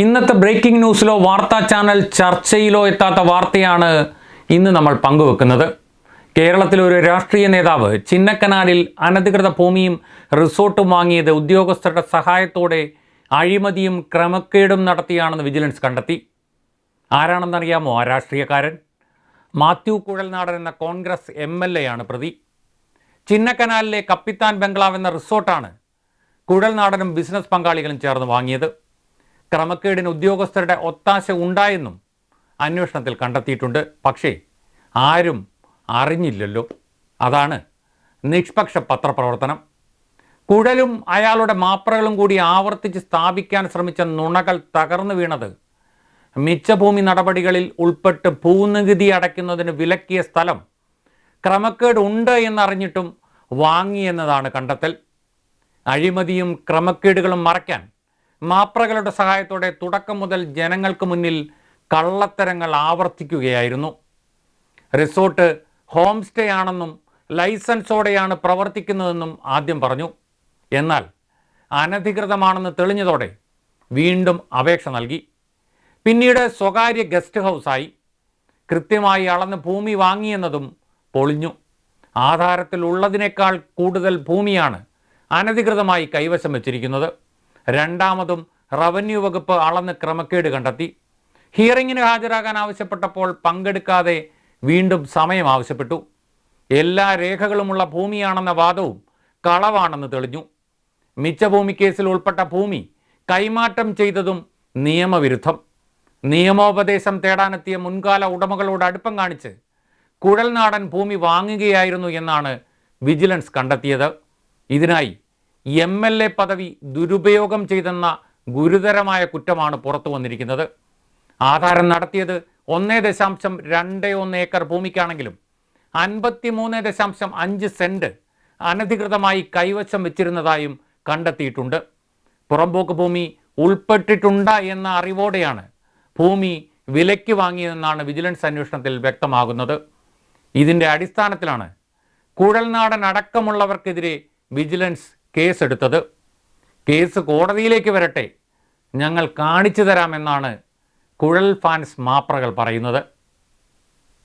ഇന്നത്തെ ബ്രേക്കിംഗ് ന്യൂസിലോ വാർത്താ ചാനൽ ചർച്ചയിലോ എത്താത്ത വാർത്തയാണ് ഇന്ന് നമ്മൾ പങ്കുവെക്കുന്നത്. കേരളത്തിലെ ഒരു രാഷ്ട്രീയ നേതാവ് ചിന്നക്കനാലിൽ അനധികൃത ഭൂമിയും റിസോർട്ടും വാങ്ങിയത് ഉദ്യോഗസ്ഥരുടെ സഹായത്തോടെ അഴിമതിയും ക്രമക്കേടും നടത്തിയാണെന്ന് വിജിലൻസ് കണ്ടെത്തി. ആരാണെന്നറിയാമോ ആ രാഷ്ട്രീയക്കാരൻ? മാത്യു കുഴൽനാടൻ എന്ന കോൺഗ്രസ് എം എൽ എ ആണ് പ്രതി. ചിന്നക്കനാലിലെ കപ്പിത്താൻ ബംഗ്ലാവ് എന്ന റിസോർട്ടാണ് കുഴൽനാടനും ബിസിനസ് പങ്കാളികളും ചേർന്ന് വാങ്ങിയത്. ക്രമക്കേടിന് ഉദ്യോഗസ്ഥരുടെ ഒത്താശ ഉണ്ടായെന്നും അന്വേഷണത്തിൽ കണ്ടെത്തിയിട്ടുണ്ട്. പക്ഷേ ആരും അറിഞ്ഞില്ലല്ലോ. അതാണ് നിഷ്പക്ഷ പത്രപ്രവർത്തനം. കുഴലും അയാളുടെ മാപ്രകളും കൂടി ആവർത്തിച്ച് സ്ഥാപിക്കാൻ ശ്രമിച്ച നുണകൾ തകർന്നു വീണത് മിച്ചഭൂമി നടപടികളിൽ ഉൾപ്പെട്ട് ഭൂനികുതി അടയ്ക്കുന്നതിന് വിലക്കിയ സ്ഥലം ക്രമക്കേട് ഉണ്ട് എന്നറിഞ്ഞിട്ടും വാങ്ങിയെന്നതാണ് കണ്ടെത്തൽ. അഴിമതിയും ക്രമക്കേടുകളും മറയ്ക്കാൻ മാപ്രകളുടെ സഹായത്തോടെ തുടക്കം മുതൽ ജനങ്ങൾക്ക് മുന്നിൽ കള്ളത്തരങ്ങൾ ആവർത്തിക്കുകയായിരുന്നു. റിസോർട്ട് ഹോം സ്റ്റേ ആണെന്നും ലൈസൻസോടെയാണ് പ്രവർത്തിക്കുന്നതെന്നും ആദ്യം പറഞ്ഞു. എന്നാൽ അനധികൃതമാണെന്ന് തെളിഞ്ഞതോടെ വീണ്ടും അപേക്ഷ നൽകി. പിന്നീട് സ്വകാര്യ ഗസ്റ്റ് ഹൗസായി. കൃത്യമായി അളന്ന് ഭൂമി വാങ്ങിയെന്നതും പൊളിഞ്ഞു. ആധാരത്തിൽ ഉള്ളതിനേക്കാൾ കൂടുതൽ ഭൂമിയാണ് അനധികൃതമായി കൈവശം വച്ചിരിക്കുന്നത്. രണ്ടാമതും റവന്യൂ വകുപ്പ് അളന്ന് ക്രമക്കേട് കണ്ടെത്തി. ഹിയറിങ്ങിന് ഹാജരാകാൻ ആവശ്യപ്പെട്ടപ്പോൾ പങ്കെടുക്കാതെ വീണ്ടും സമയം ആവശ്യപ്പെട്ടു. എല്ലാ രേഖകളുമുള്ള ഭൂമിയാണെന്ന വാദവും കളവാണെന്ന് തെളിഞ്ഞു. മിച്ചഭൂമി കേസിൽ ഉൾപ്പെട്ട ഭൂമി കൈമാറ്റം ചെയ്തതും നിയമവിരുദ്ധം. നിയമോപദേശം തേടാനെത്തിയ മുൻകാല ഉടമകളോട് അടുപ്പം കാണിച്ച് കുഴൽനാടൻ ഭൂമി വാങ്ങുകയായിരുന്നു എന്നാണ് വിജിലൻസ് കണ്ടെത്തിയത്. ഇതിനായി എം എൽ എ പദവി ദുരുപയോഗം ചെയ്തെന്ന ഗുരുതരമായ കുറ്റമാണ് പുറത്തു വന്നിരിക്കുന്നത്. ആധാരം നടത്തിയത് ഒന്നേ ദശാംശം രണ്ട് ഒന്ന് ഏക്കർ ഭൂമിക്കാണെങ്കിലും അൻപത്തി മൂന്ന് ദശാംശം അഞ്ച് സെന്റ് അനധികൃതമായി കൈവശം വെച്ചിരുന്നതായും കണ്ടെത്തിയിട്ടുണ്ട്. പുറമ്പോക്ക് ഭൂമി ഉൾപ്പെട്ടിട്ടുണ്ട് എന്ന അറിവോടെയാണ് ഭൂമി വിലയ്ക്ക് വാങ്ങിയതെന്നാണ് വിജിലൻസ് അന്വേഷണത്തിൽ വ്യക്തമാകുന്നത്. ഇതിന്റെ അടിസ്ഥാനത്തിലാണ് കുഴൽനാടൻ അടക്കമുള്ളവർക്കെതിരെ വിജിലൻസ് കേസെടുത്തത്. കേസ് കോടതിയിലേക്ക് വരട്ടെ. ഞങ്ങൾ കാണിച്ചു തരാമെന്നാണ് കുഴൽ ഫാൻസ് മാപ്രകൾ പറയുന്നത്.